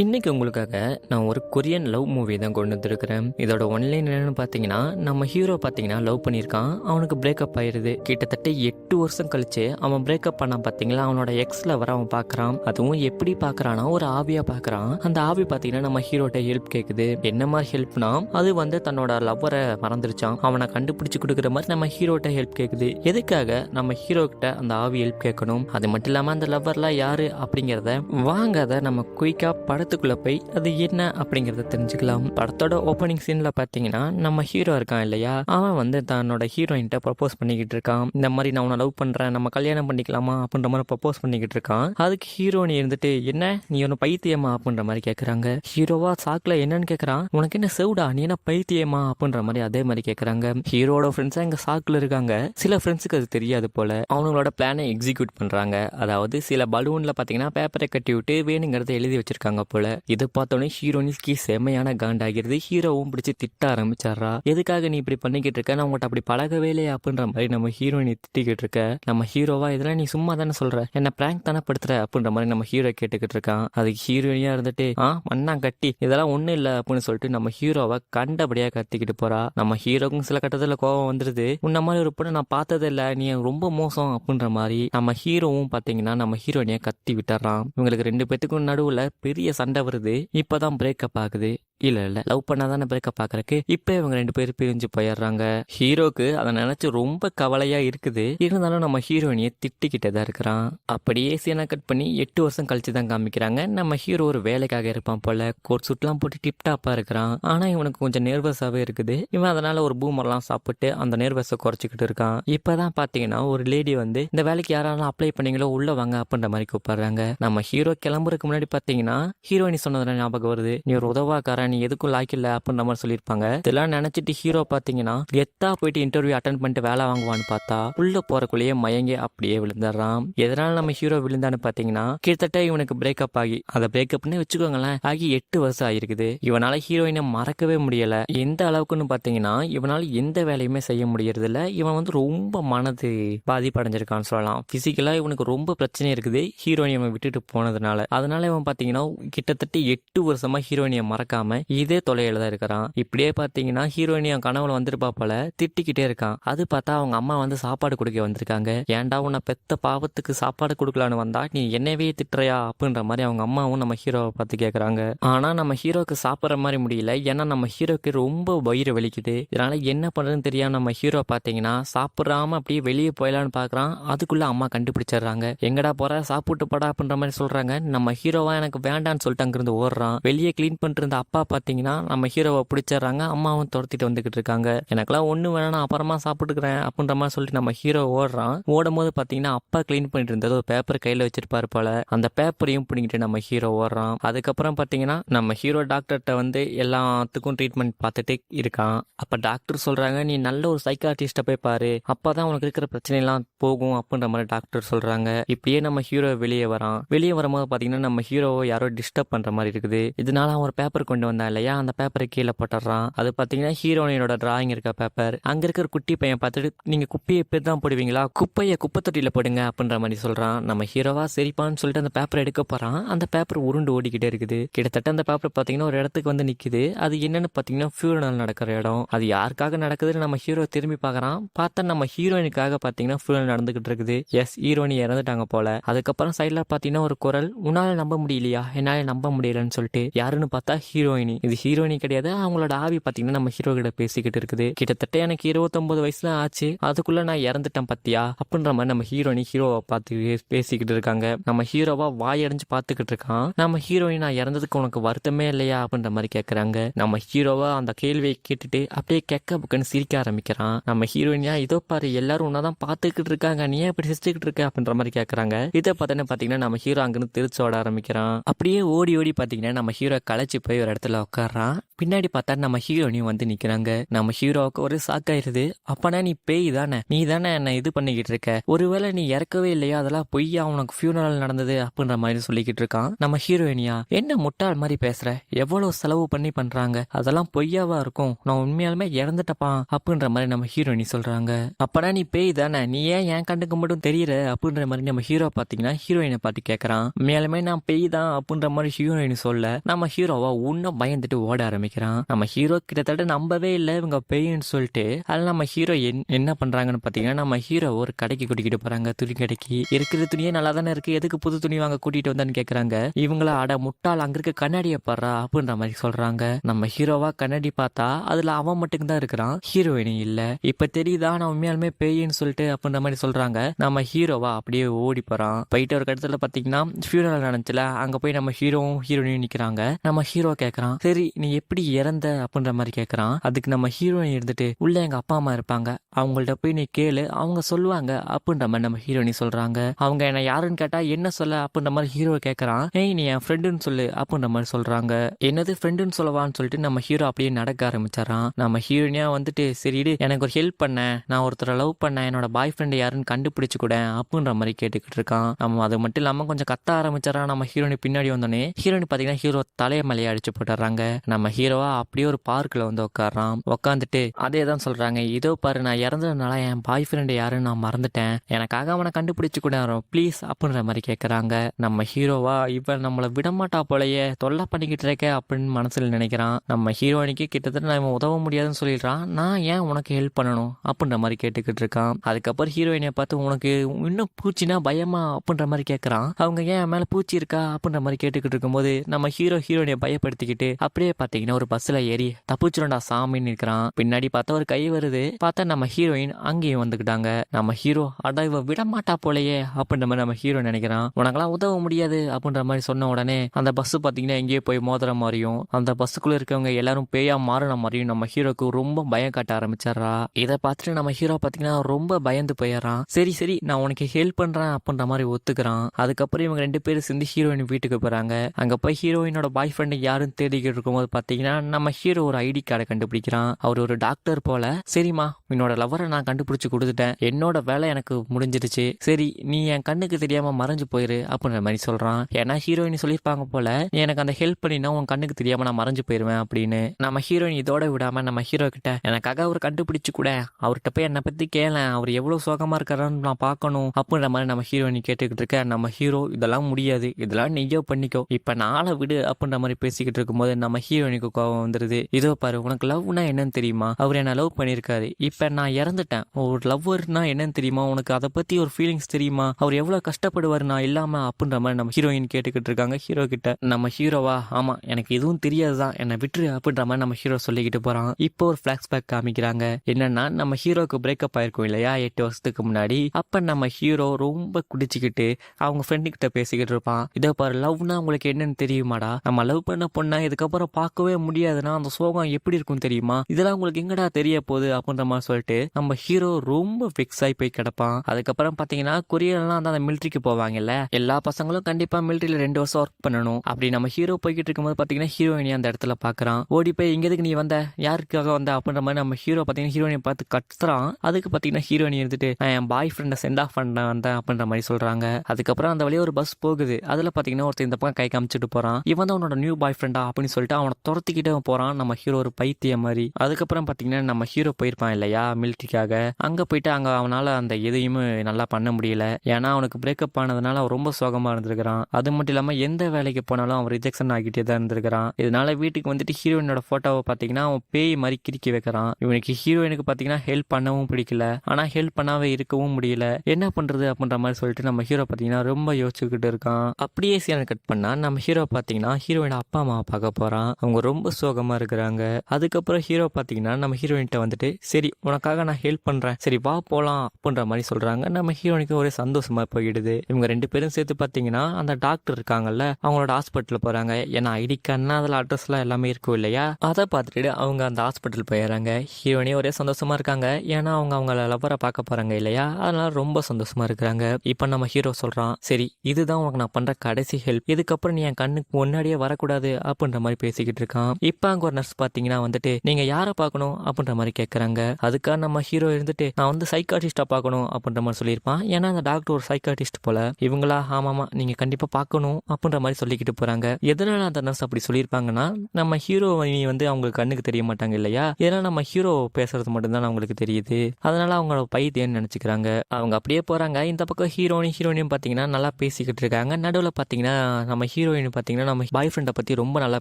இன்றைக்கி உங்களுக்காக நான் ஒரு கொரியன் லவ் மூவி தான் கொண்டு வந்திருக்கிறேன். இதோட ஒன்லைன் என்னன்னு பார்த்தீங்கன்னா நம்ம ஹீரோ பார்த்தீங்கன்னா லவ் பண்ணியிருக்கான். அவனுக்கு பிரேக்கப் ஆயிடுது கிட்டத்தட்ட எட்டு வருஷம் கழிச்சு அவன் பிரேக்கப் பண்ணான் பார்த்தீங்களா? அவனோட எக்ஸ் லவர் அவன் பார்க்குறான். அதுவும் எப்படி பார்க்கறானா ஒரு ஆவியாக பார்க்குறான். அந்த ஆவி பார்த்தீங்கன்னா நம்ம ஹீரோட்ட ஹெல்ப் கேட்குது என்ன மாதிரி ஹெல்ப்னா அது வந்து தன்னோட லவ்வரை மறந்துருச்சான் அவனை கண்டுபிடிச்சு கொடுக்குற மாதிரி நம்ம ஹீரோட்ட ஹெல்ப் கேட்குது எதுக்காக நம்ம ஹீரோ கிட்ட அந்த ஆவி ஹெல்ப் கேட்கணும்? அது மட்டும் இல்லாமல் அந்த லவ்வர்லாம் யாரு அப்படிங்கிறத வாங்க அதை நம்ம குயிக்கா படத்துக்குள்ள போய் அது என்ன அப்படிங்கறத தெரிஞ்சுக்கலாம். படத்தோட ஓப்பனிங் சீன்ல பாத்தீங்கன்னா நம்ம ஹீரோ இருக்கான் இல்லையா? அவன் வந்து தன்னோட ஹீரோயின்ட்ட ப்ரப்போஸ் பண்ணிக்கிட்டு இருக்கான். இந்த மாதிரி நான் உன்னை லவ் பண்றேன் நம்ம கல்யாணம் பண்ணிக்கலாமா அப்படின்ற மாதிரி ப்ரப்போஸ் பண்ணிக்கிட்டு இருக்கான். அதுக்கு ஹீரோனி இருந்துட்டு என்ன? நீ ஒன்று பைத்தியமா? அப்படின்ற மாதிரி கேட்குறாங்க ஹீரோவா சாக்கில் என்னன்னு கேட்குறான் உனக்கு என்ன செவ்டா? நீ என்ன பைத்தியமா? அப்படின்ற மாதிரி அதே மாதிரி கேட்குறாங்க ஹீரோட ஃப்ரெண்ட்ஸா எங்க சாக்கில் இருக்காங்க. சில ஃப்ரெண்ட்ஸுக்கு அது தெரியாது போல. அவங்களோட பிளானை எக்ஸிக்யூட் பண்றாங்க. அதாவது சில பலூன்ல பாத்தீங்கன்னா பேப்பரை கட்டி விட்டு வேணுங்கிறத எழுதி வச்சிருக்காங்க போல. போல. இதை பார்த்தோன்னே ஹீரோனிஸ்க்கு செமையான காண்டாகிறது ஹீரோவும் பிடிச்சி திட்ட ஆரம்பிச்சாரா எதுக்காக நீ இப்படி பண்ணிக்கிட்டு இருக்க? நான் உங்கள்கிட்ட அப்படி பழகவே இல்லையா? அப்படின்ற மாதிரி நம்ம ஹீரோயினி திட்டிக்கிட்டு இருக்க. நம்ம ஹீரோவா இதெல்லாம் நீ சும்மா தானே சொல்ற? என்ன பிராங்க் தானே படுத்துற? அப்படின்ற மாதிரி நம்ம ஹீரோ கேட்டுக்கிட்டு இருக்கான். அதுக்கு ஹீரோயினியா இருந்துட்டு ஆ மண்ணா கட்டி இதெல்லாம் ஒண்ணும் இல்லை அப்படின்னு சொல்லிட்டு நம்ம ஹீரோவை கண்டபடியா கத்திக்கிட்டு போறா. நம்ம ஹீரோக்கும் சில கட்டத்துல கோவம் வந்துருது. உன்ன மாதிரி ஒரு பொண்ணு நான் பார்த்ததே இல்ல. நீ ரொம்ப மோசம் அப்படின்ற மாதிரி நம்ம ஹீரோவும் பாத்தீங்கன்னா நம்ம ஹீரோயினிய கத்தி விட்டுறான். இவங்களுக்கு ரெண்டு பேத்துக்கும் நடுவுல பெரிய சண்டை வருது இப்பதான் பிரேக்கப் ஆகுது. இல்ல இல்ல. லவ் பண்ணாதானே பிரேக்கப் ஆகுறக்கு இப்ப இவங்க ரெண்டு பேரும் பிரிஞ்சு போயிடுறாங்க. ஹீரோக்கு அதை நினைச்சு ரொம்ப கவலையா இருக்குது. இருந்தாலும் நம்ம ஹீரோயினியை திட்டிக்கிட்டே தான் இருக்கிறான். அப்படியே சீனா கட் பண்ணி எட்டு வருஷம் கழிச்சு தான் காமிக்கிறாங்க. நம்ம ஹீரோ ஒரு வேலைக்காக இருப்பான் போல. கோட் சூட்லாம் போட்டு டிப்டாப்பா இருக்கிறான். ஆனா இவனுக்கு கொஞ்சம் நர்வஸாவே இருக்குது. இவன் அதனால ஒரு பூமர்லாம் சாப்பிட்டு அந்த நர்வஸை குறைச்சிக்கிட்டு இருக்கான். இப்பதான் பாத்தீங்கன்னா ஒரு லேடி வந்து இந்த வேலைக்கு யாராலும் அப்ளை பண்ணீங்களோ உள்ள வாங்க அப்படின்ற மாதிரி கூப்பிடுறாங்க. நம்ம ஹீரோ கிளம்புறதுக்கு முன்னாடி பாத்தீங்கன்னா ஹீரோயினி சொன்னதுல ஞாபகம் வருது. நீ ஒரு உதவாக்காரன் நீ எதுக்கும் லாய்க்கில்ல அப்படின்ற மாதிரி சொல்லியிருப்பாங்க. இதெல்லாம் நினைச்சிட்டு ஹீரோ பார்த்தீங்கன்னா எத்தா போயிட்டு இன்டர்வியூ அட்டன் பண்ணிட்டு வேலை வாங்குவான்னு பார்த்தா உள்ள போறக்குள்ளேயே மயங்கி அப்படியே விழுந்துடுறான். எதனால நம்ம ஹீரோ விழுந்தான்னு பார்த்தீங்கன்னா கிட்டத்தட்ட இவனுக்கு பிரேக்கப் ஆகி அதை பிரேக்கப்னு வச்சுக்கோங்களேன் ஆகி எட்டு வருஷம் ஆகிருக்குது இவனால ஹீரோயினை மறக்கவே முடியல. எந்த அளவுக்குன்னு பார்த்தீங்கன்னா இவனால எந்த வேலையுமே செய்ய முடியறதில்ல. இவன் வந்து ரொம்ப மனது பாதிப்படைஞ்சிருக்கான்னு சொல்லலாம். பிசிக்கலா இவனுக்கு ரொம்ப பிரச்சனை இருக்குது ஹீரோயினை விட்டுட்டு போனதுனால. அதனால இவன் பார்த்தீங்கன்னா கிட்டத்தட்ட எட்டு வருஷமா ஹீரோயினியை மறக்காம இதே தொலையில தான் இருக்கிறான். இப்படியே பாத்தீங்கன்னா ஹீரோயினி அவன் கனவுல வந்திருப்பா போல திட்டிக்கிட்டே இருக்கான். அது பார்த்தா அவங்க அம்மா வந்து சாப்பாடு கொடுக்க வந்திருக்காங்க. ஏன்டா உன்னை பெத்த பாவத்துக்கு சாப்பாடு கொடுக்கலான்னு வந்தா நீ என்னவே திட்டுறையா? அப்படின்ற மாதிரி அவங்க அம்மாவும் நம்ம ஹீரோவை பார்த்து கேட்குறாங்க ஆனா நம்ம ஹீரோக்கு சாப்பிட்ற மாதிரி முடியல. ஏன்னா நம்ம ஹீரோக்கு ரொம்ப வயிறு வலிக்குது. இதனால என்ன பண்றதுன்னு தெரியாம நம்ம ஹீரோ பார்த்தீங்கன்னா சாப்பிட்றாம அப்படியே வெளியே போயிடலான்னு பாக்குறான் அதுக்குள்ள அம்மா கண்டுபிடிச்சிடுறாங்க. எங்கடா போற? சாப்பிட்டு போடா அப்படின்ற மாதிரி சொல்றாங்க. நம்ம ஹீரோவா எனக்கு வேண்டான்னு சொல்லிட்டு அங்கிருந்து ஓடுறான். வெளியே க்ளீன் பண்ணிட்டு இருந்த அப்பா பார்த்தீங்கன்னா நம்ம ஹீரோவை பிடிச்சிடுறாங்க அம்மாவும் துரத்திட்டு வந்துகிட்டு இருக்காங்க. எனக்கெல்லாம் ஒண்ணு வேணாம் அப்புறமா சாப்பிட்டுக்கிறேன் அப்படின்ற மாதிரி சொல்லிட்டு நம்ம ஹீரோ ஓடுறான். ஓடும் போது பார்த்தீங்கன்னா அப்பா க்ளீன் பண்ணிட்டு இருந்தது. ஒரு பேப்பர் கையில் வச்சிருப்பாரு போல. அந்த பேப்பரையும் பிடிங்கிட்டு நம்ம ஹீரோ ஓடுறான். அதுக்கப்புறம் பார்த்தீங்கன்னா நம்ம ஹீரோ டாக்டர்கிட்ட வந்து எல்லாத்துக்கும் ட்ரீட்மெண்ட் பார்த்துட்டே இருக்கான். அப்போ டாக்டர் சொல்கிறாங்க நீ நல்ல ஒரு சைக்காட்ரிஸ்ட போய் பாரு. அப்பதான் உனக்கு இருக்கிற பிரச்சனைலாம் போகும் அப்படின்ற மாதிரி டாக்டர் சொல்கிறாங்க இப்படியே நம்ம ஹீரோ வெளியே வரான். வெளியே வரும்போது பார்த்தீங்கன்னா நம்ம ஹீரோவை யாரோ டிஸ்டர்ப் பண்ணுற மாதிரி இருக்குது. இதனால அவன் ஒரு பேப்பர் கொண்டு வந்து வந்தான் இல்லையா? அந்த பேப்பரை கீழே போட்டுறான் அது பார்த்தீங்கன்னா ஹீரோயினோட டிராயிங் இருக்க பேப்பர் அங்க இருக்கிற குட்டி பையன் பார்த்துட்டு நீங்க குப்பையை பேர் தான் போடுவீங்களா? குப்பையை குப்பை தொட்டியில் போடுங்க அப்படின்ற மாதிரி சொல்றான். நம்ம ஹீரோவா சரிப்பான்னு சொல்லிட்டு அந்த பேப்பர் எடுக்க போறான். அந்த பேப்பர் உருண்டு ஓடிக்கிட்டே இருக்குது. கிட்டத்தட்ட அந்த பேப்பர் பார்த்தீங்கன்னா ஒரு இடத்துக்கு வந்து நிற்குது அது என்னன்னு பார்த்தீங்கன்னா ஃபியூனல் நடக்கிற இடம். அது யாருக்காக நடக்குதுன்னு நம்ம ஹீரோ திரும்பி பார்க்கறான் பார்த்தா நம்ம ஹீரோயினுக்காக பார்த்தீங்கன்னா ஃபியூனல் நடந்துகிட்டு இருக்குது. எஸ் ஹீரோயின் இறந்துட்டாங்க போல. அதுக்கப்புறம் சைடில் பார்த்தீங்கன்னா ஒரு குரல் உன்னால் நம்ப முடியலையா? என்னால் நம்ப முடியலன்னு சொல்லிட்டு யாருன்னு பார்த்தா ஹீரோயின் இது ஹீரோயினி கிடையாது. அவங்களோட ஆவி பாத்தீங்கன்னா நம்ம ஹீரோ கிட்ட பேசிக்கிட்டு இருக்குது. கிட்டத்தட்ட எனக்கு இருபத்தொன்பது வயசுல ஆச்சு. அதுக்குள்ள நான் இறந்துட்டேன் பத்தியா? அப்படின்ற மாதிரி நம்ம ஹீரோயினி ஹீரோவை பார்த்து பேசிக்கிட்டு இருக்காங்க. நம்ம ஹீரோவா வாயடைஞ்சு பார்த்துக்கிட்டு இருக்கான். நம்ம ஹீரோயின் நான் இறந்ததுக்கு உனக்கு வருத்தமே இல்லையா? அப்படின்ற மாதிரி கேட்குறாங்க நம்ம ஹீரோவா அந்த கேள்வியை கேட்டுட்டு அப்படியே கெக்க புக்குன்னு சிரிக்க ஆரம்பிக்கிறான். நம்ம ஹீரோயினியா இதோ பாரு எல்லாரும் உன்னதான் பார்த்துக்கிட்டு இருக்காங்க. நீ ஏன் இப்படி சிரிச்சுக்கிட்டு இருக்க? அப்படின்ற மாதிரி கேட்குறாங்க இதை பார்த்தோன்னு பாத்தீங்கன்னா நம்ம ஹீரோ அங்கிருந்து திருச்சி ஓட ஆரம்பிக்கிறான். அப்படியே ஓடி ஓடி பாத்தீங்கன்னா நம்ம ஹீரோ களைச்சு போய் ஒரு இடத்துல இடத்துல உட்காடுறான் பின்னாடி பார்த்தா நம்ம ஹீரோனையும் வந்து நிக்கிறாங்க. நம்ம ஹீரோவுக்கு ஒரு சாக்காயிருது அப்பனா நீ பேய் தானே. நீ தானே என்ன இது பண்ணிக்கிட்டு இருக்க. ஒருவேளை நீ இறக்கவே இல்லையா? அதெல்லாம் பொய்யா உனக்கு ஃபியூனரல் நடந்தது அப்படின்ற மாதிரி சொல்லிக்கிட்டு இருக்கான். நம்ம ஹீரோயினியா என்ன முட்டாள் மாதிரி பேசுற? எவ்வளவு செலவு பண்ணி பண்றாங்க? அதெல்லாம் பொய்யாவா இருக்கும்? நான் உண்மையாலுமே இறந்துட்டப்பா அப்படின்ற மாதிரி நம்ம ஹீரோயினி சொல்றாங்க. அப்பனா நீ பேய் தானே? நீ ஏன் என் கண்ணுக்கு மட்டும் தெரியல அப்படின்ற மாதிரி நம்ம ஹீரோ பாத்தீங்கன்னா ஹீரோயினை பார்த்து கேட்கறான் மேலுமே நான் பேய் தான் அப்படின்ற மாதிரி ஹீரோயின் சொல்ல நம்ம ஹீரோவா உன்ன பயந்துட்டு ஓட ஆரம்பிக்கிறான். நம்ம ஹீரோ கிட்டத்தட்ட நம்பவே இல்லை இவங்க பேய்ன்னு சொல்லிட்டு. அதில் நம்ம ஹீரோ என்ன பண்றாங்கன்னு பார்த்தீங்கன்னா நம்ம ஹீரோ ஒரு கடைக்கு கூட்டிகிட்டு போறாங்க துணி கடைக்கு. இருக்கிற துணியே நல்லா தானே இருக்கு எதுக்கு புது துணி வாங்க கூட்டிகிட்டு வந்தான்னு கேட்குறாங்க இவங்கள அட முட்டாள் அங்கே இருக்க கண்ணாடியை பாடுறா அப்படின்ற மாதிரி சொல்றாங்க. நம்ம ஹீரோவா கண்ணாடி பார்த்தா அதுல அவன் மட்டும் தான் இருக்கிறான் ஹீரோயினி இல்ல. இப்ப தெரியுதா நான் உண்மையாலுமே பேயின்னு சொல்லிட்டு அப்படின்ற மாதிரி சொல்றாங்க. நம்ம ஹீரோவா அப்படியே ஓடி போறான். போயிட்டு ஒரு இடத்துல பாத்தீங்கன்னா ஃபியூனல் நடந்துச்சுல அங்க போய் நம்ம ஹீரோவும் ஹீரோயினும் நிக்கிறாங்க. நம்ம ஹீரோ கேக்குறான் சரி நீ எப்படி இறந்த அப்படின்ற மாதிரி கேட்குறான் அதுக்கு நம்ம ஹீரோயின் இருந்துட்டு உள்ள எங்க அப்பா அம்மா இருப்பாங்க. அவங்கள்ட்ட போய் நீ கேளு. அவங்க சொல்லுவாங்க அப்படின்ற மாதிரி நம்ம ஹீரோயினி சொல்றாங்க. அவங்க என்ன யாருன்னு கேட்டா என்ன சொல்ல அப்படின்ற மாதிரி ஹீரோ கேட்குறான் ஏய் நீ என் ஃப்ரெண்டுன்னு சொல்லு அப்படின்ற மாதிரி சொல்றாங்க. என்னது ஃப்ரெண்டுன்னு சொல்லவான்னு சொல்லிட்டு நம்ம ஹீரோ அப்படியே நடக்க ஆரம்பிச்சாரான் நம்ம ஹீரோயினியா வந்துட்டு சரிடு எனக்கு ஒரு ஹெல்ப் பண்ண. நான் ஒருத்தரை லவ் பண்ணேன் என்னோட பாய் ஃப்ரெண்டு யாருன்னு கண்டுபிடிச்சு கூட அப்படின்ற மாதிரி கேட்டுக்கிட்டு இருக்கான். நம்ம அது மட்டும் இல்லாம கொஞ்சம் கத்த ஆரம்பிச்சாரா நம்ம ஹீரோயினி பின்னாடி வந்தோடனே ஹீரோயின் பாத்தீங்கன்னா ஹீரோ தலையை மலையை அடிச்சு உட்காடுறாங்க நம்ம ஹீரோவா அப்படியே ஒரு பார்க்கில் வந்து உட்காடுறான் உட்காந்துட்டு அதே தான் சொல்கிறாங்க இதோ பாரு நான் இறந்ததுனால என் பாய் ஃப்ரெண்டு யாருன்னு நான் மறந்துட்டேன். எனக்காக அவனை கண்டுபிடிச்சு கூட ப்ளீஸ் அப்படின்ற மாதிரி கேட்குறாங்க நம்ம ஹீரோவா இவன் நம்மளை விடமாட்டா போலயே தொல்லை பண்ணிக்கிட்டு இருக்க அப்படின்னு மனசில் நினைக்கிறான். நம்ம ஹீரோயினிக்கு கிட்டத்தட்ட நான் இவன் உதவ முடியாதுன்னு சொல்லிடுறான். நான் ஏன் உனக்கு ஹெல்ப் பண்ணணும் அப்படின்ற மாதிரி கேட்டுக்கிட்டு இருக்கான். அதுக்கப்புறம் ஹீரோயினை பார்த்து உனக்கு இன்னும் பூச்சினா பயமா அப்படின்ற மாதிரி கேட்குறான் அவங்க ஏன் மேலே பூச்சி இருக்கா அப்படின்ற மாதிரி கேட்டுக்கிட்டு இருக்கும்போது நம்ம ஹீரோ ஹீரோயினை பயப்படுத்திக்கிட்டு அப்படியே பாத்தீங்கன்னா ஒரு பஸ்ல ஏறி தப்பிச்சிருண்டா சாமின்னு இருக்கிறான் பின்னாடி பார்த்தா ஒரு கை வருது. பார்த்தா நம்ம ஹீரோயின் அங்கேயும் வந்துக்கிட்டாங்க. நம்ம ஹீரோ அடா இவ விட மாட்டா போலயே அப்படின்ற மாதிரி நம்ம ஹீரோ நினைக்கிறான். உனக்கெல்லாம் உதவ முடியாது அப்படின்ற மாதிரி சொன்ன உடனே அந்த பஸ் பாத்தீங்கன்னா எங்கேயோ போய் மோதுற மாதிரியும் அந்த பஸ்ஸுக்குள்ள இருக்கவங்க எல்லாரும் பேயா மாறின மாதிரியும் நம்ம ஹீரோக்கு ரொம்ப பயம் காட்ட ஆரம்பிச்சிடுறா. இதை பார்த்துட்டு நம்ம ஹீரோ பாத்தீங்கன்னா ரொம்ப பயந்து போயிடுறான். சரி சரி நான் உனக்கு ஹெல்ப் பண்றேன் அப்படின்ற மாதிரி ஒத்துக்கிறான். அதுக்கப்புறம் இவங்க ரெண்டு பேரும் சேர்ந்து ஹீரோயின் வீட்டுக்கு போறாங்க. அங்க போய் ஹீரோயினோட பாய் ஃப்ரெண்டு யாருன்னு தேடிக்கிட்டு இருக்கும்போது பார்த்தீங்கன்னா நம்ம ஹீரோ ஒரு ஐடி கார்டை கண்டுபிடிக்கிறான். அவர் ஒரு டாக்டர் போல சரிம்மா என்னோட லவரை நான் கண்டுபிடிச்சி கொடுத்துட்டேன். என்னோட வேலை எனக்கு முடிஞ்சிருச்சு சரி நீ என் கண்ணுக்கு தெரியாம மறைஞ்சு போயிரு அப்படின்ற மாதிரி சொல்றான். ஏன்னா ஹீரோயின் சொல்லியிருப்பாங்க போல நீ எனக்கு அந்த ஹெல்ப் பண்ணினா உன் கண்ணுக்கு தெரியாம நான் மறைஞ்சு போயிருவேன் அப்படின்னு. நம்ம ஹீரோயின் இதோட விடாம நம்ம ஹீரோ கிட்ட எனக்காக அவர் கண்டுபிடிச்சு கூட. அவர்கிட்ட போய் என்னை பத்தி கேளேன் அவர் எவ்வளவு சோகமா இருக்காருன்னு நான் பார்க்கணும் அப்படின்ற மாதிரி நம்ம ஹீரோயின் கேட்டுக்கிட்டு இருக்க நம்ம ஹீரோ இதெல்லாம் முடியாது. இதெல்லாம் நீயோ பண்ணிக்கோ. இப்ப நாளை விடு அப்படின்ற மாதிரி பேசிக்கிட்டு இருக்கும்போது நம்ம ஹீரோயினுக்கு கோபம் வந்துருது. இதோ பாரு உனக்கு லவ்னா என்னன்னு தெரியுமா? அவர் என்ன லவ் பண்ணியிருக்காரு இப்ப நான் இறந்துட்டேன். ஒரு லவ்வர்னா என்னன்னு தெரியுமா? உனக்கு அதை பத்தி ஒரு ஃபீலிங்ஸ் தெரியுமா? அவர் எவ்வளவு கஷ்டப்படுவார் நான் இல்லாம? அப்படின்ற மாதிரி நம்ம ஹீரோயின் கேட்டுக்கிட்டு இருக்காங்க ஹீரோ கிட்ட. நம்ம ஹீரோவா ஆமா எனக்கு எதுவும் தெரியாதுதான். என்னை விட்டுரு அப்படின்ற மாதிரி நம்ம ஹீரோ சொல்லிக்கிட்டு போறான். இப்போ ஒரு பேக் காமிக்கிறாங்க. என்னன்னா நம்ம ஹீரோக்கு பிரேக்கப் ஆயிருக்கும் இல்லையா? எட்டு வருஷத்துக்கு முன்னாடி. அப்ப நம்ம ஹீரோ ரொம்ப குடிச்சுக்கிட்டு அவங்க ஃப்ரெண்டு கிட்ட பேசிக்கிட்டு இருப்பான். இதோ பாரு லவ்னா உங்களுக்கு என்னன்னு தெரியுமாடா? நம்ம லவ் பண்ண பொண்ணா இது இதுக்கப்புறம் பார்க்கவே முடியாதுன்னா அந்த சோகம் எப்படி இருக்கும் தெரியுமா? இதெல்லாம் உங்களுக்கு எங்கடா தெரிய போகுது அப்படின்ற மாதிரி சொல்லிட்டு நம்ம ஹீரோ ரொம்ப ஃபிக்ஸ் ஆகி போய் கிடப்பான். அதுக்கப்புறம் பாத்தீங்கன்னா கொரியர்லாம் வந்து அந்த மிலிட்ரிக்கு போவாங்கல்ல? எல்லா பசங்களும் கண்டிப்பா மிலிட்ரியில ரெண்டு வருஷம் ஒர்க் பண்ணணும். அப்படி நம்ம ஹீரோ போய்கிட்டு இருக்கும்போது பாத்தீங்கன்னா ஹீரோயினி அந்த இடத்துல பாக்குறான் ஓடி போய் இங்க எதுக்கு நீ வந்த? யாருக்காக வந்த? அப்படின்ற மாதிரி நம்ம ஹீரோ பாத்தீங்கன்னா ஹீரோயினை பார்த்து கத்துறான். அதுக்கு பாத்தீங்கன்னா ஹீரோயினி இருந்துட்டு நான் என் பாய் ஃப்ரெண்டை சென்ட் ஆஃப் பண்ண வந்தேன் அப்படின்ற மாதிரி சொல்றாங்க. அதுக்கப்புறம் அந்த வழியே ஒரு பஸ் போகுது. அதுல பாத்தீங்கன்னா ஒருத்தர் இந்த பக்கம் கை காமிச்சிட்டு போறான். இவன் தான் உன்னோட நியூ பாய் ஃப்ரெண்டா அப்படின்னு சொல்லிட்டு அவனை துரத்திக்கிட்டே போறான். நம்ம ஹீரோ ஒரு பைத்தியம் மாதிரி. அதுக்கப்புறம் பாத்தீங்கன்னா நம்ம ஹீரோ போயிருப்பான் இல்லையா? மிலிட்ரிக்காக அங்க போயிட்டு அங்க அவனால அந்த எதையுமே நல்லா பண்ண முடியல. ஏன்னா அவனுக்கு பிரேக்கப் ஆனதுனால அவன் ரொம்ப சோகமா இருந்திருக்கிறான். அது மட்டும் இல்லாம எந்த வேலைக்கு போனாலும் அவன் ரிஜெக்ஷன் ஆகிட்டே தான் இருந்திருக்கிறான். இதனால வீட்டுக்கு வந்துட்டு ஹீரோயினோட போட்டோவை பாத்தீங்கன்னா அவன் பேய் மாதிரி கிறுக்கி வைக்கிறான். இவனுக்கு ஹீரோயினுக்கு பாத்தீங்கன்னா ஹெல்ப் பண்ணவும் பிடிக்கல. ஆனா ஹெல்ப் பண்ணாவே இருக்கவும் முடியல. என்ன பண்றது அப்படின்ற மாதிரி சொல்லிட்டு நம்ம ஹீரோ பாத்தீங்கன்னா ரொம்ப யோசிச்சுக்கிட்டு இருக்கான். அப்படியே சீனை கட் பண்ணா நம்ம ஹீரோ பாத்தீங்கன்னா ஹீரோயின் அப்பா அம்மாவை பார்க்க போகிறான் அவங்க ரொம்ப சோகமாக இருக்கிறாங்க. அதுக்கப்புறம் ஹீரோ பார்த்தீங்கன்னா நம்ம ஹீரோயின்ட்ட வந்துட்டு சரி உனக்காக நான் ஹெல்ப் பண்ணுறேன் சரி வா போகலாம் அப்படின்ற மாதிரி சொல்கிறாங்க நம்ம ஹீரோயினுக்கு ஒரே சந்தோஷமாக போயிடுது. இவங்க ரெண்டு பேரும் சேர்த்து பார்த்தீங்கன்னா அந்த டாக்டர் இருக்காங்கல்ல அவங்களோட ஹாஸ்பிட்டலில் போகிறாங்க ஏன்னா ஐடி கார்டுனா அதில் அட்ரஸ்லாம் எல்லாமே இருக்கும் இல்லையா? அதை பார்த்துட்டு அவங்க அந்த ஹாஸ்பிட்டல் போயிடுறாங்க. ஹீரோயினே ஒரே சந்தோஷமாக இருக்காங்க. ஏன்னா அவங்க அவங்கள லவரை பார்க்க போகிறாங்க இல்லையா? அதனால ரொம்ப சந்தோஷமாக இருக்கிறாங்க. இப்போ நம்ம ஹீரோ சொல்கிறான் சரி இதுதான் உனக்கு நான் பண்ணுற கடைசி ஹெல்ப் இதுக்கப்புறம் நீ என் கண்ணுக்கு முன்னாடியே வரக்கூடாது. அப்படின்ற மாதிரி பேசிக்கிட்டு இருக்கான். இப்போ அங்கே ஒரு நர்ஸ் பார்த்தீங்கன்னா வந்துட்டு நீங்க யாரை பார்க்கணும்? அப்படின்ற மாதிரி கேட்குறாங்க அதுக்காக நம்ம ஹீரோ இருந்துட்டு நான் வந்து சைக்காட்டிஸ்டா பார்க்கணும் அப்படின்ற மாதிரி சொல்லியிருப்பான். ஏன்னா அந்த டாக்டர் ஒரு சைக்காட்டிஸ்ட் போல. இவங்களா ஆமாமா நீங்க கண்டிப்பா பார்க்கணும் அப்படின்ற மாதிரி சொல்லிக்கிட்டு போறாங்க. எதனால அந்த நர்ஸ் அப்படி சொல்லியிருப்பாங்கன்னா நம்ம ஹீரோ வந்து அவங்க கண்ணுக்கு தெரிய மாட்டாங்க இல்லையா? ஏன்னா நம்ம ஹீரோ பேசுறது மட்டும்தான் அவங்களுக்கு தெரியுது. அதனால அவங்க பைத்தியன்னு நினைச்சுக்கிறாங்க. அவங்க அப்படியே போறாங்க. இந்த பக்கம் ஹீரோனி ஹீரோயினும் பார்த்தீங்கன்னா நல்லா பேசிக்கிட்டு இருக்காங்க. நடுவில் பார்த்தீங்கன்னா நம்ம ஹீரோயின் பார்த்தீங்கன்னா நம்ம பாய் ஃப்ரெண்டை பற்றி ரொம்ப நல்லா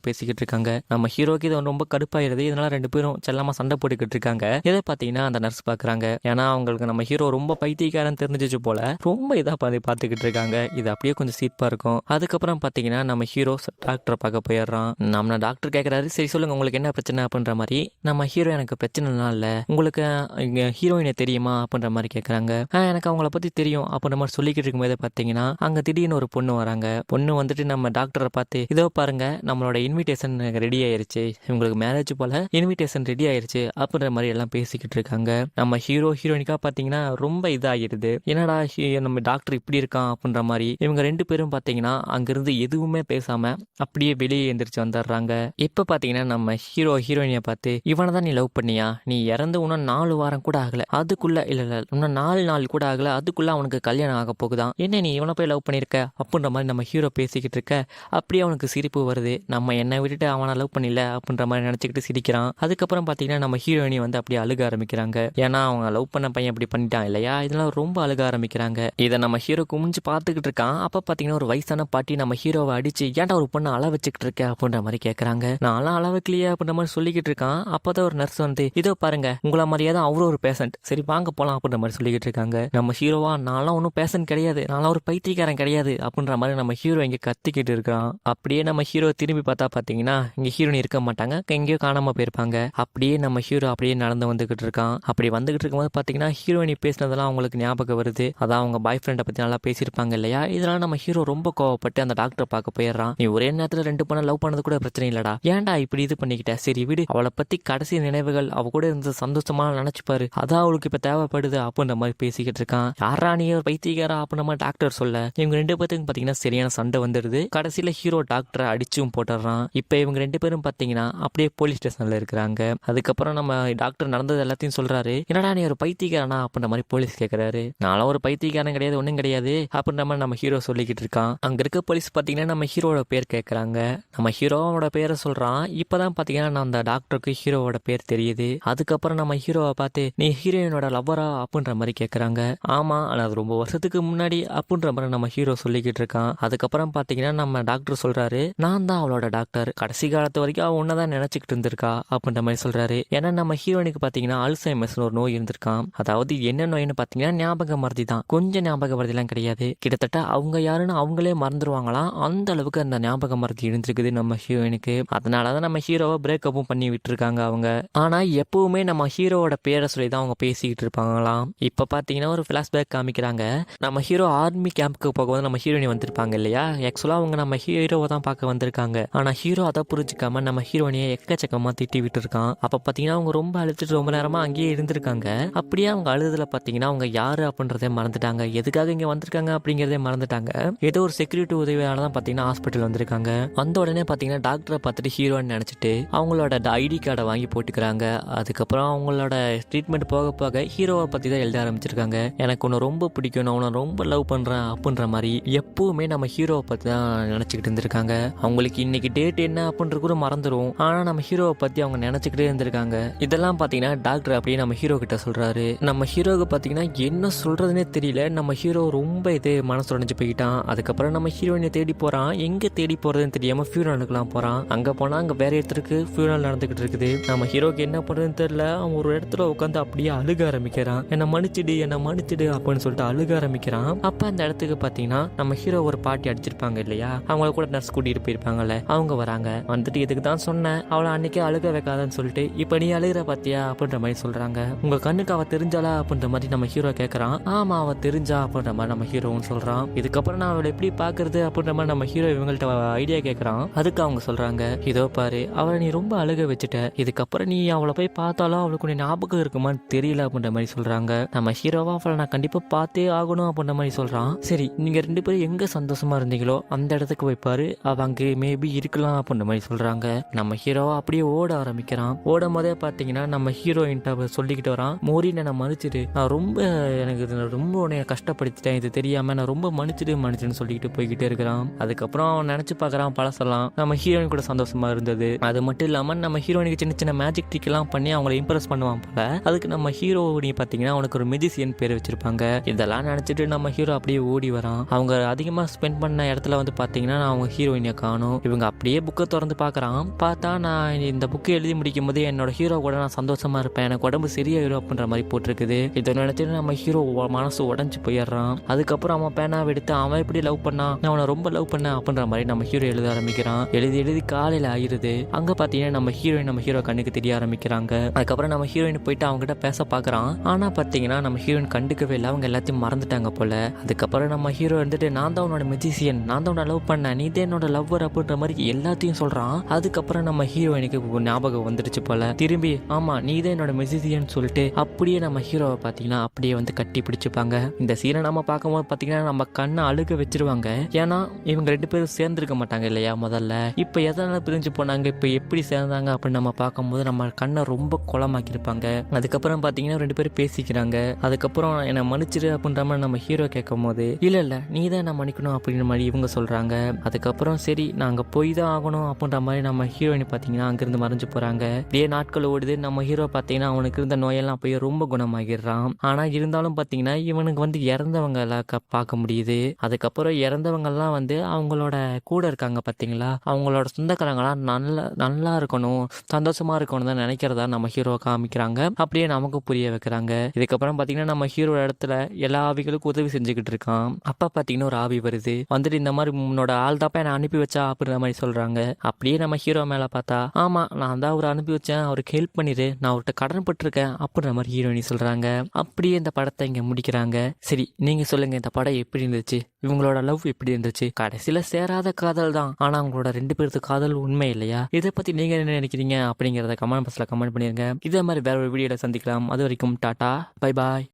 பேசிக்கிட்டு இருக்காங்க. நம்ம ஹீரோக்கு இது ரொம்ப கடுப்பாயிருது. இதனால ரெண்டு பேரும் செல்லமா சண்டை போட்டுக்கிட்டு இருக்காங்க. இதை பார்த்தீங்கன்னா அந்த நர்ஸ் பார்க்குறாங்க ஏன்னா அவங்களுக்கு நம்ம ஹீரோ ரொம்ப பைத்தியக்காரன் தெரிஞ்சிச்சு போல. ரொம்ப இதாக பாதி பார்த்துக்கிட்டு இருக்காங்க. இது அப்படியே கொஞ்சம் சீப்பாக இருக்கும். அதுக்கப்புறம் பார்த்தீங்கன்னா நம்ம ஹீரோ டாக்டரை பார்க்க போயிடுறான். நம்ம டாக்டர் கேட்குறாரு சரி சொல்லுங்க. உங்களுக்கு என்ன பிரச்சனை அப்படின்ற மாதிரி. நம்ம ஹீரோ எனக்கு பிரச்சனைலாம் இல்லை. உங்களுக்கு இங்கே ஹீரோயினை தெரியுமா அப்படின்ற மாதிரி கேட்குறாங்க எனக்கு அவங்கள பற்றி தெரியும் அப்படின்ற மாதிரி சொல்லிக்கிட்டு இருக்கும்போது பார்த்தீங்கன்னா அங்கே திடீர்னு ஒரு பொண்ணு வராங்க. பொண்ணு வந்துட்டு நம்ம டாக்டரை பார்த்து இதோ பாருங்க. நம்மளோட இன்விடேஷன் ரெடி ஆயிருச்சு. இவங்களுக்கு மேரேஜ் போல இன்விடேஷன் ரெடி ஆயிருச்சு அப்படின்ற மாதிரி எல்லாம் பேசிக்கிட்டு இருக்காங்க. நம்ம ஹீரோ ஹீரோயினிக்கா பார்த்தீங்கன்னா ரொம்ப இதாகிடுது. என்னடா ஹீ- நம்ம டாக்டர் இப்படி இருக்கான் அப்படின்ற மாதிரி இவங்க ரெண்டு பேரும் பார்த்தீங்கன்னா அங்கிருந்து எதுவுமே பேசாம அப்படியே வெளியே எந்திரிச்சு வந்துடுறாங்க. இப்போ பார்த்தீங்கன்னா நம்ம ஹீரோ ஹீரோயினியை பார்த்து இவனை தான் நீ லவ் பண்ணியா? நீ இறந்து இன்னும் நாலு வாரம் கூட ஆகல. அதுக்குள்ள இல்ல இல்ல இன்னும் நாலு நாள் கூட ஆகல. அதுக்குள்ள அவனுக்கு கல்யாணம் ஆக போகுதான். என்ன நீ இவனை போய் லவ் பண்ணியிருக்க? அப்படின்ற மாதிரி நம்ம ஹீரோ பேசிக்கிட்டு இருக்க. அப்படியே அவனுக்கு சிரிப்பு வருது. நம்ம என்னை விட்டுட்டு அவனை லவ் பண்ணல அப்படின்ற மாதிரி நினச்சிக்கிட்டு சிரிக்கிறான். அதுக்கப்புறம் பார்த்தீங்கன்னா நம்ம ஹீரோயினி வந்து அப்படியே அழுக ஆரம்பிக்கிறாங்க. ஏன்னா அவங்க லவ் பண்ண பையன் அப்படி பண்ணிட்டான் இல்லையா? இதெல்லாம் ரொம்ப அழுக ஆரம்பிக்கிறாங்க. இதை நம்ம ஹீரோ குமிஞ்சு பார்த்துக்கிட்டு இருக்கான். அப்போ பார்த்தீங்கன்னா ஒரு வயசான பாட்டி நம்ம ஹீரோவை அடிச்சு ஏன்டா ஒரு பொண்ணை அள வச்சுக்கிட்டு இருக்க? அப்படின்ற மாதிரி கேட்குறாங்க நான்லாம் அள வைக்கலையே அப்படின்ற மாதிரி சொல்லிக்கிட்டு இருக்கான். அப்போதான் ஒரு நர்ஸ் வந்து இதோ பாருங்க உங்களை மாதிரியே தான் அவரும் ஒரு பேஷண்ட் சரி வாங்க போலாம் அப்படின்ற மாதிரி சொல்லிக்கிட்டு இருக்காங்க. நம்ம ஹீரோவா நான்லாம் ஒன்றும் பேஷண்ட் கிடையாது. நான்லாம் ஒரு பைத்தியக்காரன் கிடையாது அப்படின்ற மாதிரி நம்ம ஹீரோ இங்கே கத்திக்கிட்டு இருக்கான் அப்படியே நம்ம ஹீரோ திரும்பி பார்த்தா பார்த்தீங்கன்னா இங்கே ஹீரோயின் இருக்க மாட்டாங்க. எங்கேயோ காணாம போயிருப்பாங்க. அப்படியே நம்ம ஹீரோ அப்படியே நடந்து வந்துகிட்டு இருக்கான். அப்படி வந்துகிட்டு இருக்கும்போது பார்த்தீங்கன்னா ஹீரோயினி பேசினதெல்லாம் அவங்களுக்கு ஞாபகம் வருது. அதான் அவங்க பாய் ஃப்ரெண்டை பற்றி நல்லா பேசியிருப்பாங்க இல்லையா? இதெல்லாம் நம்ம ஹீரோ ரொம்ப கோவப்பட்டு அந்த டாக்டரை பார்க்க போயிடுறான். நீ ஒரே நேரத்தில் ரெண்டு பண்ண லவ் பண்ணது கூட பிரச்சனை இல்லடா. ஏன்டா இப்படி இது பண்ணிக்கிட்ட? சரி விடு. அவளை பற்றி கடைசி நினைவுகள் அவ கூட இருந்த சந்தோஷமா நினைச்சுப்பாரு அதான் அவளுக்கு இப்போ தேவைப்படுது அப்படின்ற மாதிரி பேசிக்கிட்டு இருக்கான். யாரா நீ ஒரு பைத்தியக்காரா அப்படின்ற மாதிரி டாக்டர் சொல்ல? இவங்க ரெண்டு பேர்த்துக்கும் பார்த்தீங்கன்னா சரியான சண்டை வந்துடுது. கடைசியில் ஹீரோ டாக்டரை அடிச்சும் போட்டுடுறான். இப்போ இவங்க ரெண்டு பேரும் பார்த்தீங்கன்னா அப்படியே போலீஸ் ஸ்டேஷனில் இருக்கிறாங்க. அதுக்கப்புறம் நம்ம டாக்டர் நடந்தது எல்லாத்தையும் சொல்கிறாரு என்னடா நீ ஒரு பைத்தியக்காரனா? அப்படின்ற மாதிரி போலீஸ் கேட்குறாரு நானும் ஒரு பைத்தியக்காரன் கிடையாது ஒன்றும் கிடையாது. அப்படின்ற மாதிரி நம்ம ஹீரோ சொல்லிக்கிட்டு இருக்கான். அங்கே இருக்க போலீஸ் பார்த்தீங்கன்னா நம்ம ஹீரோட பேர் கேட்குறாங்க நம்ம ஹீரோவோட பேரை சொல்கிறான் இப்போ தான் பார்த்தீங்கன்னா நான் அந்த டாக்டருக்கு ஹீரோவோட பேர் தெரியுது. அதுக்கப்புறம் நம்ம ஹீரோவை பார்த்து நீ ஹீரோயினோட லவ்வரா அப்படின்ற மாதிரி கேட்குறாங்க ஆமாம் ஆனால் அது ரொம்ப வருஷத்துக்கு முன்னாடி அப்படின்ற மாதிரி நம்ம ஹீரோ சொல்லிக்கிட்டு இருக்கான். அதுக்கப்புறம் பார்த்தீங்கன்னா நம்ம டாக்டர் சொல்கிறாரு நான் தான் அவளோட டாக்டர் கடைசி காலத்து வரைக்கும் அவ தான் நினச்சிக்கிட்டு இருந்திருக்கா அப்படின்ற மாதிரி சொல்கிறாரு ஏன்னா நம்ம ஹீரோயினுக்கு பார்த்தீங்கன்னா அல்சைமஸ்னு ஒரு நோய் இருந்திருக்கான் அதாவது என்ன நோய்னு பார்த்தீங்கன்னா ஞாபக மருதி தான் கொஞ்சம் ஞாபக மருதிலாம் கிடையாது. கிட்டத்தட்ட அவங்க யாருன்னு அவங்களே மறந்துடுவாங்களாம் அந்த அளவுக்கு அந்த ஞாபக மருதி இருந்திருக்குது நம்ம ஹீரோயினுக்கு. அதனாலதான் நம்ம ஹீரோவை பிரேக்கப்பும் பண்ணி விட்டுருக்காங்க அவங்க. ஆனால் எப்பவுமே நம்ம ஹீரோவோட பேரை சொல்லி தான் அவங்க பேசிக்கிட்டு இருப்பாங்களாம். இப்போ பார்த்தீங்கன்னா ஒரு பிளாஷ்பேக் காமிக்கிறாங்க. நம்ம ஹீரோ ஆர்மி கேம்ப்க்கு போகும்போது நம்ம ஹீரோயினி வந்திருப்பாங்க இல்லையா? ஆக்சுவலாக அவங்க நம்ம ஹீரோவை தான் பார்க்க வந்திருக்காங்க. ஆனால் ஹீரோ அதை புரிஞ்சுக்காம நம்ம ஹீரோனியை எக்கச்சக்கமாக திட்டி விட்டுருக்கான். அப்போ பார்த்தீங்கன்னா அவங்க ரொம்ப அழுத்துட்டு ரொம்ப நேரமாக அங்கேயே இருந்திருக்காங்க. அப்படியே அவங்க அழுதுல பார்த்தீங்கன்னா அவங்க யார் அப்படின்றதே மறந்துட்டாங்க. எதுக்காக இங்கே வந்திருக்காங்க அப்படிங்கிறதே மறந்துட்டாங்க. ஏதோ ஒரு செக்யூரிட்டி உதவியால தான் பார்த்தீங்கன்னா ஹாஸ்பிட்டல் வந்திருக்காங்க. வந்த உடனே பார்த்தீங்கன்னா டாக்டரை பார்த்துட்டு ஹீரோன்னு நினச்சிட்டு அவங்களோட ஐடி கார்டை வாங்கி போட்டுக்கிறாங்க. அதுக்கப்புறம் அவங்களோட ட்ரீட்மெண்ட் போக போக ஹீரோவை பற்றி தான் எழுத ஆரம்பிச்சிருக்காங்க. எனக்கு உன்னை ரொம்ப பிடிக்கும் நான் உன்னை ரொம்ப லவ் பண்ணுறேன் அப்படின்ற மாதிரி எப்பவுமே நம்ம ஹீரோவை பற்றி தான் நினச்சிக்கிட்டு இருந்திருக்காங்க. அவங்களுக்கு இன்னைக்கு டேட் என்ன அப்படின்ற கூட மறந்துடும் ஆனா நம்ம ஹீரோவை பத்தி அவங்க நினைச்சுக்கிட்டே இருந்திருக்காங்க. இதெல்லாம் பாத்தீங்கன்னா டாக்டர் அப்படியே நம்ம ஹீரோ கிட்ட சொல்றாரு. நம்ம ஹீரோவுக்கு பாத்தீங்கன்னா என்ன சொல்றதுனே தெரியல. நம்ம ஹீரோ ரொம்ப இது மனசு உடைஞ்சு போயிட்டான். அதுக்கப்புறம் நம்ம ஹீரோயினை தேடி போறான். எங்க தேடி போறதுன்னு தெரியாம ஃபியூனலுக்குலாம் போறான். அங்க போனா அங்க வேற இடத்துக்கு ஃபியூனல் நடந்துகிட்டு இருக்குது. நம்ம ஹீரோக்கு என்ன பண்றதுன்னு தெரியல. அவன் ஒரு இடத்துல உட்காந்து அப்படியே அழுக ஆரம்பிக்கிறான். என்ன மன்னிச்சிடு என்ன மன்னிச்சிடு அப்படின்னு சொல்லிட்டு அழுக ஆரம்பிக்கிறான். அப்ப அந்த இடத்துக்கு பாத்தீங்கன்னா நம்ம ஹீரோ ஒரு பாட்டி அடிச்சிருப்பாங்க இல்லையா? அவங்கள கூட நர்ஸ் கூட்டிட்டு போயிருப்பாங்கல்ல. அவங்க வராங்க. வந்துட்டு இதுக்கு தான் சொன்னேன் அவளை அன்னைக்கே அழுக வைக்காதன்னு சொல்லிட்டு இப்ப நீ அழுகிற பாத்தியா? அப்படின்ற மாதிரி சொல்றாங்க. உங்க கண்ணுக்கு அவ தெரிஞ்சாளா? அப்படின்ற மாதிரி நம்ம ஹீரோ கேக்குறான். ஆமா அவ தெரிஞ்சா? அப்படின்ற மாதிரி நம்ம ஹீரோவும் சொல்றான். இதுக்கப்புறம் நான் அவளை எப்படி பாக்குறது? அப்படின்ற மாதிரி நம்ம ஹீரோ இவங்கள்ட்ட ஐடியா கேக்குறான். அதுக்கு அவங்க சொல்றாங்க. இதோ பாரு அவளை நீ ரொம்ப அழுக வச்சுட்ட. இதுக்கப்புறம் நீ அவளை போய் பார்த்தாலும் அவளுக்கு நீ ஞாபகம் இருக்குமான்னு தெரியல அப்படின்ற மாதிரி சொல்றாங்க. நம்ம ஹீரோவா அவளை நான் கண்டிப்பா பார்த்தே ஆகணும் அப்படின்ற மாதிரி சொல்றான். சரி நீங்க ரெண்டு பேரும் எங்க சந்தோஷமா இருந்தீங்களோ அந்த இடத்துக்கு போய் பாரு. அவ அங்கே மேபி இருக்கலாம். முடிச்சிடலாம் அப்படின்ற மாதிரி சொல்றாங்க. நம்ம ஹீரோ அப்படியே ஓட ஆரம்பிக்கிறான். ஓடும் போதே பாத்தீங்கன்னா நம்ம ஹீரோயின்ட்ட சொல்லிக்கிட்டு வரான். மோரி நான் மன்னிச்சிடு. நான் ரொம்ப எனக்கு ரொம்ப உன்னைய கஷ்டப்படுத்திட்டேன். இது தெரியாம நான் ரொம்ப மன்னிச்சிடு மன்னிச்சுன்னு சொல்லிக்கிட்டு போய்கிட்டே இருக்கிறான். அதுக்கப்புறம் அவன் நினைச்சு பார்க்குறான் பழசெல்லாம். நம்ம ஹீரோயின் கூட சந்தோஷமா இருந்தது. அது மட்டும் இல்லாம நம்ம ஹீரோயினுக்கு சின்ன சின்ன மேஜிக் ட்ரிக் எல்லாம் பண்ணி அவங்கள இம்ப்ரெஸ் பண்ணுவான் போல. அதுக்கு நம்ம ஹீரோனி பாத்தீங்கன்னா அவனுக்கு ஒரு மெஜிசியன் பேர் வச்சிருப்பாங்க. இதெல்லாம் நினைச்சிட்டு நம்ம ஹீரோ அப்படியே ஓடி வரான். அவங்க அதிகமா ஸ்பெண்ட் பண்ண இடத்துல வந்து பாத்தீங்கன்னா நான் அவங்க ஹீரோயினை காணும். இவங்க அப்படியே புக்கை திறந்து பார்க்குறான். பார்த்தா நான் இந்த புக்கை எழுதி முடிக்கும் போது என்னோட ஹீரோ கூட நான் சந்தோஷமா இருப்பேன். எனக்கு உடம்பு சரியாயிரும் அப்படின்ற மாதிரி போட்டிருக்குது. இதை நினைச்சிட்டு நம்ம ஹீரோ மனசு உடஞ்சி போயிடுறான். அதுக்கப்புறம் அவன் பேனாவை எடுத்து அவன் எப்படி லவ் பண்ணான் நான் அவனை ரொம்ப லவ் பண்ணேன் அப்படின்ற மாதிரி நம்ம ஹீரோ எழுத ஆரம்பிக்கிறான். எழுதி எழுதி காலையில் ஆயிடுது. அங்கே பார்த்தீங்கன்னா நம்ம ஹீரோயின் நம்ம ஹீரோ கண்ணுக்கு தெரிய ஆரம்பிக்கிறாங்க. அதுக்கப்புறம் நம்ம ஹீரோயின் போயிட்டு அவங்க கிட்ட பேச பார்க்குறான். ஆனால் பார்த்தீங்கன்னா நம்ம ஹீரோயின் கண்டுக்கவே இல்லை. அவங்க எல்லாத்தையும் மறந்துட்டாங்க போல. அதுக்கப்புறம் நம்ம ஹீரோ வந்துட்டு நான் தான் உன்னோட மெஜிசியன் நான் தான் உன்னை லவ் பண்ணேன். நீ தான் என்னோட லவ்வர் அப்படின்ற மாதிரி எல்லாத்தையும் சொல்றான். அதுக்கப்புறம் நம்ம ஹீரோயினுக்கு ஞாபகம் வந்துடுச்சு போல. திரும்பி ஆமா நீ தான் என்னோட மெஜிசியன் சொல்லிட்டு அப்படியே நம்ம ஹீரோவை பாத்தீங்கன்னா அப்படியே வந்து கட்டி பிடிச்சிப்பாங்க. இந்த சீனை நம்ம பார்க்கும்போது பாத்தீங்கன்னா நம்ம கண்ணை அழுக வச்சிருவாங்க. ஏன்னா இவங்க ரெண்டு பேரும் சேர்ந்துருக்க மாட்டாங்க இல்லையா முதல்ல. இப்போ எதனால பிரிஞ்சு போனாங்க? இப்போ எப்படி சேர்ந்தாங்க? அப்படின்னு நம்ம பார்க்கும்போது நம்ம கண்ணை ரொம்ப குளமாக்கியிருப்பாங்க. அதுக்கப்புறம் பார்த்தீங்கன்னா ரெண்டு பேரும் பேசிக்கிறாங்க. அதுக்கப்புறம் என்னை மன்னிச்சிரு அப்படின்ற மாதிரி நம்ம ஹீரோ கேட்கும் போது இல்லை இல்லை நீ தான் என்ன மன்னிக்கணும் அப்படின்ற மாதிரி இவங்க சொல்கிறாங்க அதுக்கப்புறம் சரி நாங்கள் போய் தான் ஆகணும் அப்படின்ற மாதிரி நம்ம ஹீரோயின் பார்த்தீங்கன்னா அங்கேருந்து மறைஞ்சு போகிறாங்க இதே நாட்கள் ஓடுது நம்ம ஹீரோ பார்த்தீங்கன்னா அவனுக்கு இருந்த நோயெல்லாம் போய் ரொம்ப குணமாகிடுறான். ஆனால் இருந்தாலும் பார்த்தீங்கன்னா இவனுக்கு வந்து இறந்தவங்க எல்லாம் க- பார்க்க முடியுது. அதுக்கப்புறம் இறந்தவங்கெல்லாம் வந்து அவங்களோட கூட இருக்காங்க பார்த்தீங்களா? அவங்களோட சொந்தக்காரங்களாம் நல்ல நல்லா இருக்கணும் சந்தோஷமாக இருக்கணும் தான் நினைக்கிறதா நம்ம ஹீரோ காமிக்கிறாங்க. அப்படியே நமக்கு புரிய வைக்கிறாங்க. இதுக்கப்புறம் பார்த்தீங்கன்னா நம்ம ஹீரோ இடத்துல எல்லா ஆவிகளுக்கும் உதவி செஞ்சுக்கிட்டு இருக்கான். அப்பா பார்த்தீங்கன்னா ஒரு ஆவி வருது. வந்துட்டு இந்த மாதிரி உன்னோட ஆள் தாப்பா என்னை அனுப்பி வச்சா அப்படின்ற மாதிரி சொல்றாங்க. அப்படியே நம்ம ஹீரோ மேலே பார்த்தா ஆமாம் நான் தான் அவரை அனுப்பி வச்சேன் அவருக்கு ஹெல்ப் பண்ணிடு நான் அவர்கிட்ட கடன் பட்டிருக்கேன். அப்படின்ற மாதிரி ஹீரோயினி சொல்கிறாங்க அப்படியே இந்த படத்தை இங்கே முடிக்கிறாங்க. சரி நீங்கள் சொல்லுங்கள் இந்த படம் எப்படி இருந்துச்சு? இவங்களோட லவ் எப்படி இருந்துச்சு? கடைசியில் சேராத காதல் தான். ஆனால் அவங்களோட ரெண்டு பேருக்கு காதல் உண்மை இல்லையா? இதை பற்றி நீங்கள் என்ன நினைக்கிறீங்க? அப்படிங்கிறத கமெண்ட் பாக்ஸில் கமெண்ட் பண்ணிடுங்க இதே மாதிரி வேற ஒரு வீடியோவில் சந்திக்கலாம். அது வரைக்கும் டாட்டா பை பாய்